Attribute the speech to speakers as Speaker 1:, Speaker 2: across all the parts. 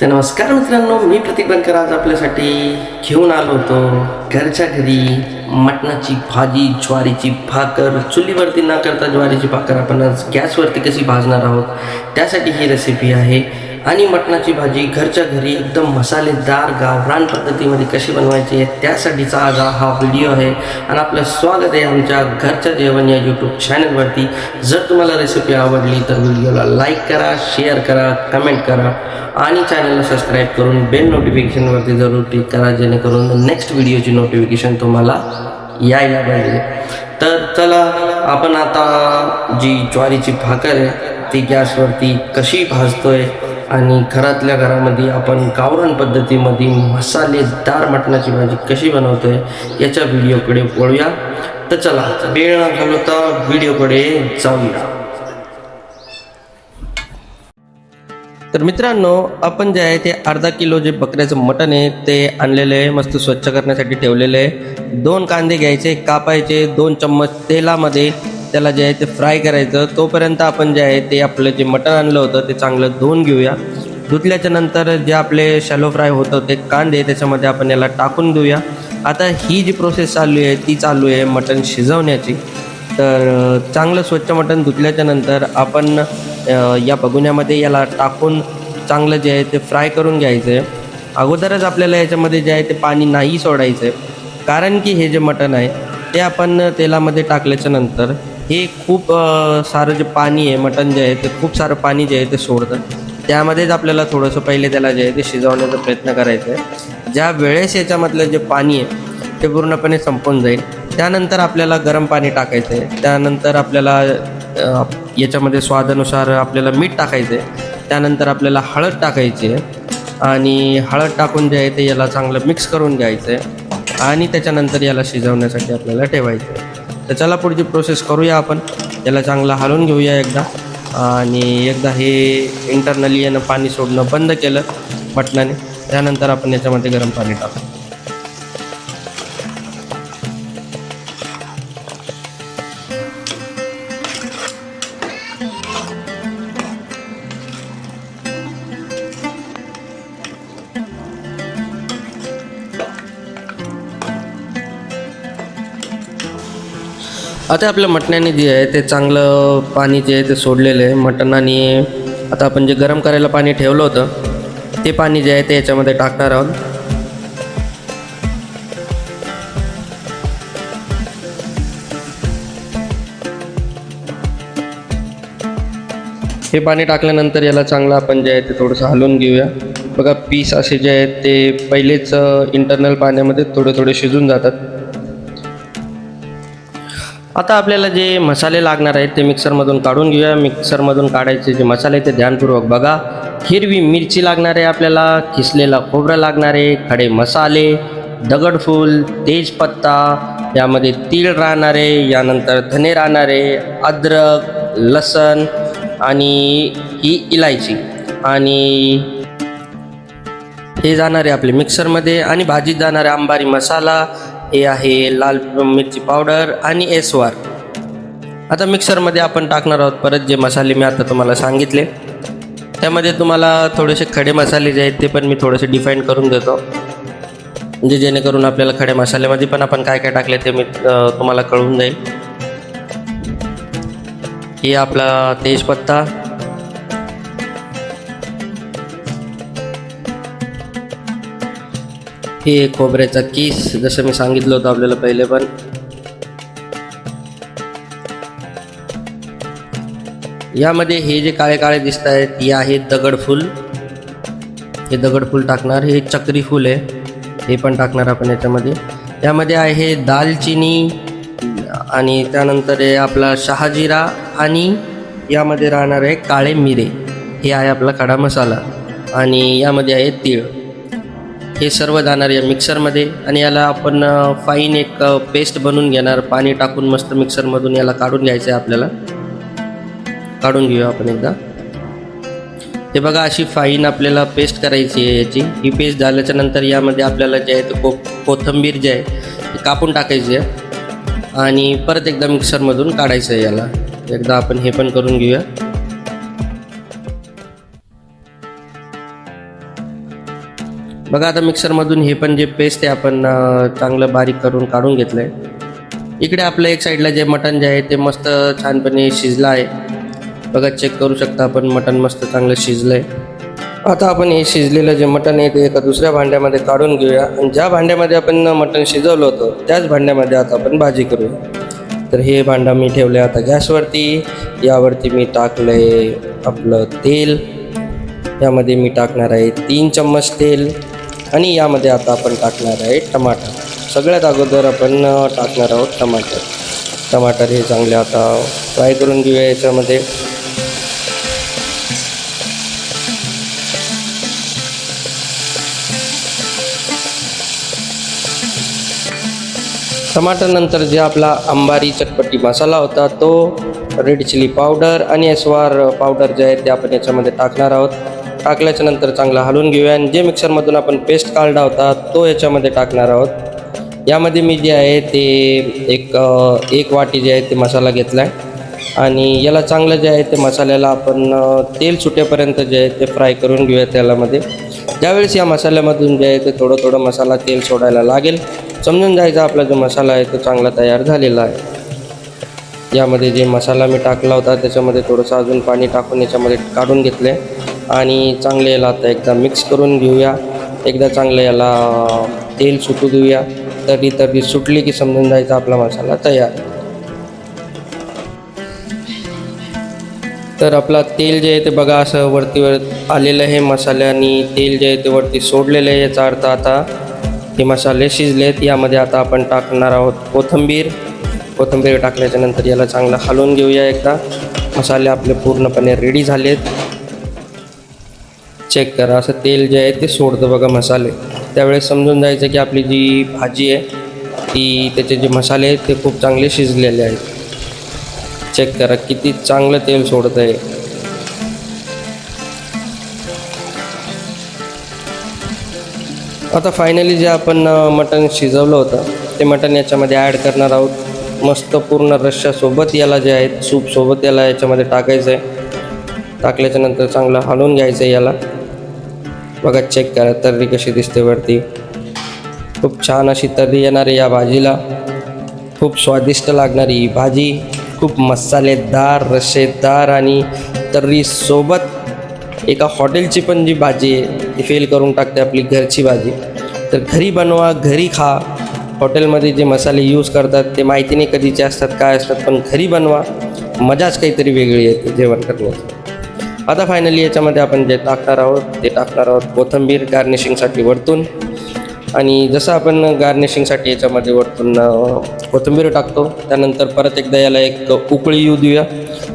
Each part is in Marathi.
Speaker 1: तर नमस्कार मित्रांनो मी प्रतीक बनकर आज आपल्यासाठी घेऊन आलो होतो घरच्या घरी मटणाची भाजी ज्वारीची भाकर. चुलीवरती न करता ज्वारीची भाकर आपण आज गॅसवरती कशी भाजणार आहोत त्यासाठी ही रेसिपी आहे. आणि मटणाची भाजी घरच्या घरी एकदम मसालेदार गावरान पद्धतीमध्ये कशी बनवायची आहे त्यासाठीचा आज हा व्हिडिओ आहे. आणि आपलं स्वागत आहे आमच्या घरच्या जेवण या यूट्यूब चॅनलवरती जर तुम्हाला रेसिपी आवडली तर व्हिडिओला लाईक करा शेअर करा कमेंट करा. आणि चॅनलला सबस्क्राईब करून बेल नोटिफिकेशनवरती जरूर क्लिक करा जेणेकरून नेक्स्ट व्हिडिओची नोटिफिकेशन तुम्हाला यायला पाहिजे. तर चला आपण आता जी ज्वारीची भाकर आहे ती गॅसवरती कशी भाजतोय आणि घरातल्या घरामध्ये आपण गावरान पद्धतीमध्ये मसालेदार मटणाची भाजी कशी बनवतोय याच्या व्हिडिओकडे वळूया. तर चला वेळ न घालवता व्हिडिओकडे जाऊया. तर मित्रांनो आपण जे आहे ते अर्धा किलो जे बकऱ्याचं मटण आहे ते आणलेलं आहे मस्त स्वच्छ करण्यासाठी ठेवलेलं आहे. दोन कांदे घ्यायचे कापायचे दोन चम्मच तेलामध्ये त्याला जे आहे ते फ्राय करायचं. तोपर्यंत आपण जे आहे ते आपलं जे मटण आणलं होतं ते चांगलं धुवून घेऊया. धुतल्याच्या नंतर जे आपले शॅलो फ्राय होतं ते कांदे त्याच्यामध्ये आपण याला टाकून देऊया. आता ही जी प्रोसेस चालू आहे ती चालू आहे मटण शिजवण्याची. तर चांगलं स्वच्छ मटण धुतल्याच्या नंतर आपण या बगुन्यामध्ये याला टाकून चांगलं जे आहे ते फ्राय करून घ्यायचं आहे अगोदरच आपल्याला याच्यामध्ये जे आहे ते पाणी नाही सोडायचं आहे कारण की हे जे मटण आहे ते आपण तेलामध्ये टाकल्याच्या नंतर हे खूप सारं जे पाणी आहे मटण जे आहे ते खूप सारं पाणी जे आहे ते सोडतं त्यामध्येच आपल्याला थोडंसं पहिले त्याला जे आहे ते शिजवण्याचा प्रयत्न करायचा आहे. ज्या वेळेस याच्यामधलं जे पाणी आहे ते पूर्णपणे संपून जाईल. त्यानंतर आपल्याला गरम पाणी टाकायचं आहे. त्यानंतर आपल्याला याच्यामध्ये स्वादानुसार आपल्याला मीठ टाकायचं आहे. त्यानंतर आपल्याला हळद टाकायची आहे. आणि हळद टाकून जे आहे ते याला चांगलं मिक्स करून घ्यायचं आहे. आणि त्याच्यानंतर याला शिजवण्यासाठी आपल्याला ठेवायचं आहे. तर चला पुढची प्रोसेस करूया आपण. याला चांगला हलवून घेऊया एकदा. आणि एकदा हे इंटरनली यानं पाणी सोडणं बंद केलं बटनाने. त्यानंतर आपण याच्यामध्ये गरम पाणी टाकू. आता आपल्या मटण्याने जे आहे ते चांगलं पाणी जे आहे ते सोडलेलं आहे. मटण आणि आता आपण जे गरम करायला पाणी ठेवलं होतं ते पाणी जे आहे ते याच्यामध्ये टाकणार आहोत. हे पाणी टाकल्यानंतर याला चांगलं आपण जे आहे ते थोडंसं हलवून घेऊया. बघा पीस असे जे आहेत ते पहिलेच इंटरनल पाण्यामध्ये थोडे थोडे शिजून जातात. आता आपल्याला जे मसाले लागणार आहेत ते मिक्सरमधून काढून घेऊया. मिक्सरमधून काढायचे जे मसाले आहेत ते ध्यानपूर्वक बघा. हिरवी मिरची लागणार आहे आपल्याला किसलेला खोबरं लागणार आहे खडे मसाले दगडफूल तेजपत्ता यामध्ये तीळ राहणार आहे यानंतर धने राहणार आहे अद्रक लसण आणि ही इलायची. आणि हे जाणार आहे आपले मिक्सरमध्ये. आणि भाजीत जाणारे आंबारी मसाला. हे आहे लाल मिरची पावडर आणि एसवार. आता मिक्सरमध्ये आपण टाकणार आहोत परत जे मसाले मी आता तुम्हाला सांगितले. त्यामध्ये तुम्हाला थोडेसे खडे मसाले जे आहेत ते पण मी थोडेसे डिफाईन करून देतो. म्हणजे जेणेकरून आपल्याला खडे मसाल्यामध्ये पण आपण काय काय टाकले ते मी तुम्हाला कळून जाईल. हे आपला तेजपत्ता हे खोबऱ्याचा किस जसं मी सांगितलं होतं आपल्याला पहिले पण. यामध्ये हे जे काळे काळे दिसत आहेत हे आहे दगडफूल हे दगडफूल टाकणार हे चक्री फूल आहे. हे पण टाकणार आपण याच्यामध्ये. यामध्ये आहे दालचिनी आणि त्यानंतर आहे आपला शहाजिरा आणि यामध्ये राहणार आहे काळे मिरे. हे आहे आपला खडा मसाला आणि यामध्ये आहे तीळ. हे सर्व जाणार या मिक्सरमध्ये आणि याला आपण फाईन एक पेस्ट बनवून घेणार. पाणी टाकून मस्त मिक्सरमधून याला काढून घ्यायचं आहे आपल्याला. काढून घेऊया आपण एकदा. हे बघा अशी फाईन आपल्याला पेस्ट करायची आहे याची. ही पेस्ट झाल्याच्यानंतर यामध्ये आपल्याला जे आहे ते को कोथिंबीर जे आहे ते कापून टाकायची आहे. आणि परत एकदा मिक्सरमधून काढायचं आहे याला. एकदा आपण हे पण करून घेऊया. बघा आता मिक्सरमधून हे पण जे पेस्ट आहे आपण चांगलं बारीक करून काढून घेतलं आहे इकडे आपलं एक साईडला जे मटण जे आहे ते मस्त छानपणे शिजलं आहे. बघा चेक करू शकता आपण मटण मस्त चांगलं शिजलं आहे आता आपण हे शिजलेलं जे मटण आहे ते एका दुसऱ्या भांड्यामध्ये काढून घेऊया. आणि ज्या भांड्यामध्ये आपण मटण शिजवलं होतं त्याच भांड्यामध्ये आता आपण भाजी करूया. तर हे भांडं मी ठेवलं आता गॅसवरती. यावरती मी टाकलं आहे आपलं तेल. यामध्ये मी टाकणार आहे तीन चम्मच तेल. आणि यामध्ये आता आपण टाकणार आहे टमाटर. सगळ्यात अगोदर आपण टाकणार आहोत टमाटर. टमाटर हे चांगले आता फ्राय करून घेऊया याच्यामध्ये. टमाटरनंतर जे आपला अंबारी चटपटी मसाला होता तो रेड चिली पावडर आणि एसवार पावडर जे आहे ते आपण याच्यामध्ये टाकणार आहोत. टाकल्याच्या नंतर चांगलं हलवून घेऊया. आणि जे मिक्सरमधून आपण पेस्ट काढला होता तो याच्यामध्ये टाकणार आहोत. यामध्ये मी जे आहे ते एक एक वाटी जे आहे ते मसाला घेतला आहे आणि याला चांगलं जे आहे ते मसाल्याला आपण तेल सुटेपर्यंत जे आहे ते फ्राय करून घेऊया तेलामध्ये ज्यावेळेस या मसाल्यामधून जे आहे ते थोडं थोडं मसाला तेल सोडायला लागेल. समजून जायचा आपला जो मसाला आहे तो चांगला तयार झालेला आहे. यामध्ये जे मसाला मी टाकला होता त्याच्यामध्ये थोडंसं अजून पाणी टाकून याच्यामध्ये काढून घेतले आणि चांगले याला आता एकदा मिक्स करून घेऊया. एकदा चांगलं याला तेल सुटू देऊया. तरी तरी सुटली की समजून जायचा आपला मसाला तयार. तर आपला तेल जे आहे ते बघा असं वरतीवर आलेलं आहे मसाल्यानी तेल जे आहे ते वरती सोडलेलं आहे याचा अर्थ आता हे मसाले शिजलेत. यामध्ये आता आपण टाकणार आहोत कोथिंबीर. कोथिंबीर टाकल्याच्या नंतर याला चांगलं हलवून घेऊया एकदा. मसाले आपले पूर्णपणे रेडी झालेत. चेक करा. असं तेल जे आहे ते सोडतं बघा मसाले. त्यावेळेस समजून जायचं की आपली जी भाजी आहे ती त्याचे जे मसाले आहेत ते खूप चांगले शिजलेले आहेत. चेक करा किती चांगलं तेल सोडत आहे आता फायनली जे आपण मटण शिजवलं होतं ते मटण याच्यामध्ये ॲड करणार आहोत. मस्त पूर्ण रश्श्यासोबत याला जे आहे सूपसोबत याला याच्यामध्ये टाकायचं आहे टाकल्याच्यानंतर चांगलं हलवून घ्यायचं आहे याला. बघा चेक करा तर्री कशी दिसते वरती. खूप छान अशी तर्री येणारी या भाजीला. खूप स्वादिष्ट लागणारी ही भाजी. खूप मसालेदार रसेदार आणि तर्रीसोबत एका हॉटेलची पण जी भाजी आहे ती फेल करून टाकते आपली घरची भाजी. तर घरी बनवा घरी खा. हॉटेलमध्ये जे मसाले यूज करतात ते माहिती नाही कधीचे असतात काय असतात पण घरी बनवा. मजाच काहीतरी वेगळी येते जेवण करण्याची. आता फायनली याच्यामध्ये आपण जे टाकणार आहोत ते टाकणार आहोत कोथिंबीर गार्निशिंगसाठी वरतून. आणि जसं आपण गार्निशिंगसाठी याच्यामध्ये वरतून कोथिंबीर टाकतो त्यानंतर परत एकदा याला एक उकळी येऊ देऊया.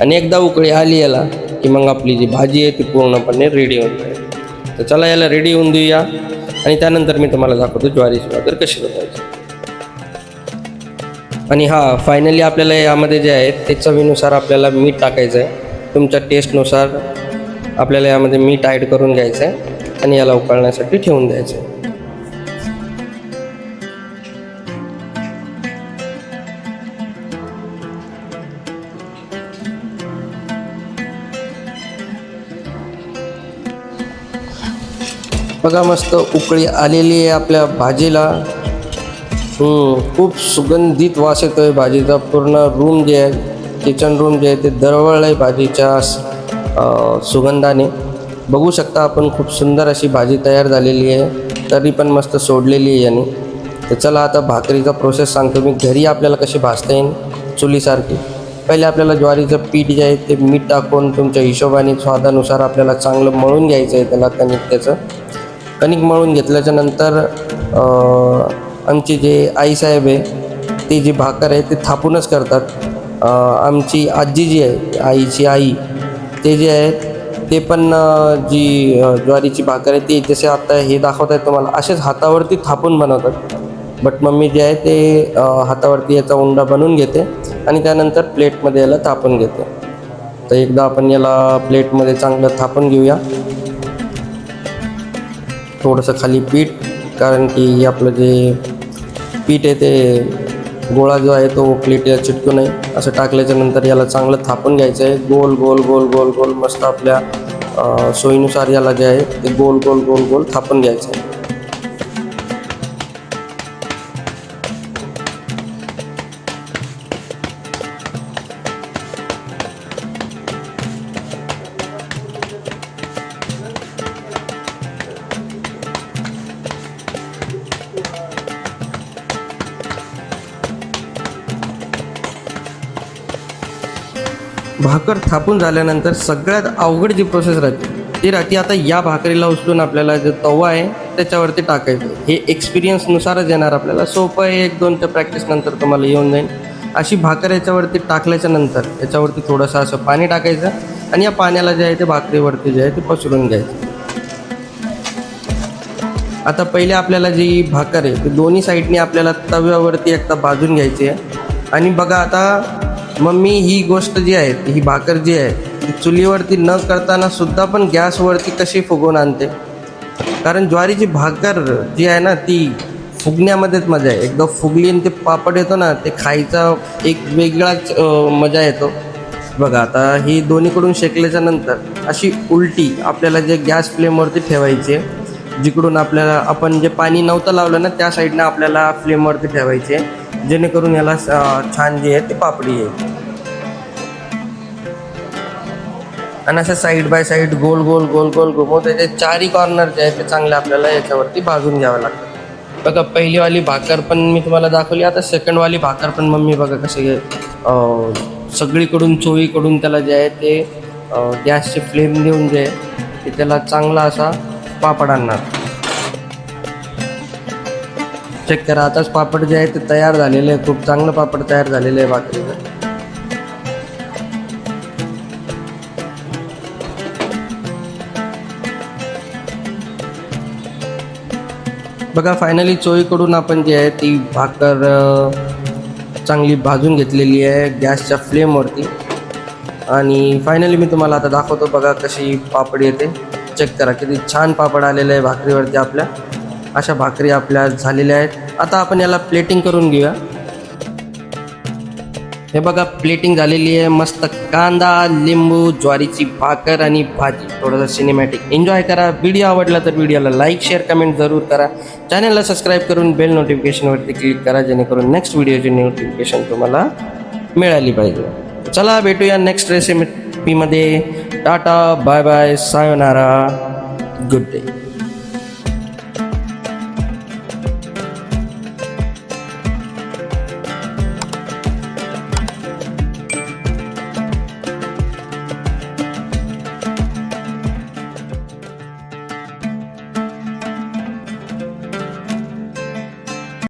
Speaker 1: आणि एकदा उकळी आली याला की मग आपली जी भाजी आहे ती पूर्णपणे रेडी होऊन जाईल. तर चला याला रेडी होऊन देऊया. आणि त्यानंतर मी तुम्हाला दाखवतो ज्वारीची भाकर कशी बनवायची. आणि हां फायनली आपल्याला यामध्ये जे आहे ते चवीनुसार आपल्याला मीठ टाकायचं आहे. तुमच्या टेस्टनुसार आपल्याला यामध्ये मीठ ॲड करून घ्यायचं आहे आणि याला उकळण्यासाठी ठेवून द्यायचं आहे. बघा मस्त उकळी आलेली आहे आपल्या भाजीला. खूप सुगंधित वास येतो आहे भाजीचा. पूर्ण रूम जे आहे किचन रूम जे आहे ते दरवळ आहे भाजीच्या. सुगंधाने. बघू शकता आपण खूप सुंदर अशी भाजी तयार झालेली आहे. तरी पण मस्त सोडलेली आहे याने. तर चला आता भाकरीचा प्रोसेस सांगतो मी. घरी आपल्याला कशी भाजता येईल? चुलीसारखी. पहिले आपल्याला ज्वारीचं पीठ जे आहे ते मीठ टाकून तुमच्या हिशोबाने स्वादानुसार आपल्याला चांगलं मळून घ्यायचं आहे त्याला कणिक त्याचं कणिक मळून घेतल्याच्या नंतर आमची जे आईसाहेब आहे ती जी भाकर आहे ते थापूनच करतात. आमची आजी जी आहे आईची आई ते जे आहेत ते पण जी ज्वारीची भाकर आहे ती जसे आता हे दाखवत आहेत तुम्हाला असेच हातावरती थापून बनवतात. बट मम्मी जे आहे ते हातावरती याचा उंडा बनवून घेते आणि त्यानंतर प्लेटमध्ये याला थापून घेते. तर एकदा आपण याला प्लेटमध्ये चांगलं थापून घेऊया. थोडंसं खाली पीठ कारण की आपलं जे पीठ आहे ते गोळा जो आहे तो प्लेटला चिटकू नये. असं टाकल्याच्या नंतर याला चांगलं थापून घ्यायचं आहे. गोल गोल गोल गोल गोल मस्त आपल्या सोयीनुसार याला जे आहे ते गोल गोल गोल गोल थापून घ्यायचं आहे. भाकर थापून झाल्यानंतर सगळ्यात अवघड जी प्रोसेस राहते ती राहते आता या भाकरीला उचलून आपल्याला जो तवा आहे त्याच्यावरती टाकायचं. हे एक्सपिरियन्सनुसारच येणार आपल्याला. सोपं आहे एक दोन त्या प्रॅक्टिसनंतर तुम्हाला येऊन जाईल. अशी भाकर याच्यावरती टाकल्याच्या नंतर याच्यावरती थोडंसं असं पाणी टाकायचं आणि या पाण्याला जे आहे ते भाकरीवरती जे आहे ते पसरून घ्यायचं. आता पहिले आपल्याला जी भाकर आहे ती दोन्ही साईडने आपल्याला तव्यावरती एकदा भाजून घ्यायची आहे. आणि बघा आता मग मी ही गोष्ट जी आहे ही भाकर जी आहे ती चुलीवरती न करताना सुद्धा पण गॅसवरती कशी फुगवून आणते? कारण ज्वारीची भाकर जी आहे ना ती फुगण्यामध्येच मजा आहे. एकदा फुगली आणि ते पापड येतो ना ते खायचा एक वेगळाच मजा येतो. बघा आता ही दोन्हीकडून शेकल्याच्या नंतर अशी उलटी आपल्याला जे गॅस फ्लेमवरती ठेवायची आहे जिकडून आपल्याला आपण जे पाणी नव्हतं लावलं ना त्या साईडनं आपल्याला फ्लेमवरती ठेवायचे. जेणेकरून याला छान जे आहे ते पापडी येईल आणि असं साईड बाय साईड गोल गोल गोल गोल घुमवत त्याचे चारही कॉर्नर जे आहे ते चांगले आपल्याला याच्यावरती भाजून घ्यावं लागतं बघा पहिलीवाली भाकर पण मी तुम्हाला दाखवली आता सेकंडवाली भाकर पण मम्मी बघा कसे सगळीकडून चोळीकडून त्याला जे आहे ते गॅसची गॅसचे फ्लेम देऊन जे आहे ते त्याला चांगला असा पापड आणणार चेक करा आताच पापड जे आहे ते तयार झालेले आहे खूप चांगलं पापड तयार झालेलं आहे भाकरीचं. बघा फायनली चोळीकडून आपण जी आहे ती भाकर चांगली भाजून घेतलेली आहे गॅसच्या फ्लेमवरती. आणि फायनली मी तुम्हाला आता दाखवतो बघा कशी पापड येते. चेक करा. किती छान पापड आलेलं आहे भाकरीवरती आपल्या. अशा भाकरी आपल्या झालेल्या आहेत. आता आपण याला प्लेटिंग करून घेऊया. हे बघा प्लेटिंग झालेली आहे. मस्त कांदा लिंबू ज्वारीची भाकर आणि भाजी. थोडंसं सिनेमॅटिक एन्जॉय करा. व्हिडिओ आवडला तर व्हिडिओला लाईक शेअर कमेंट जरूर करा. चॅनलला सबस्क्राईब करून बेल नोटिफिकेशनवरती क्लिक करा जेणेकरून नेक्स्ट व्हिडिओची नोटिफिकेशन तुम्हाला मिळाली पाहिजे. चला भेटूया नेक्स्ट रेसिपीमध्ये Tata. Bye bye. Sayonara. Good day.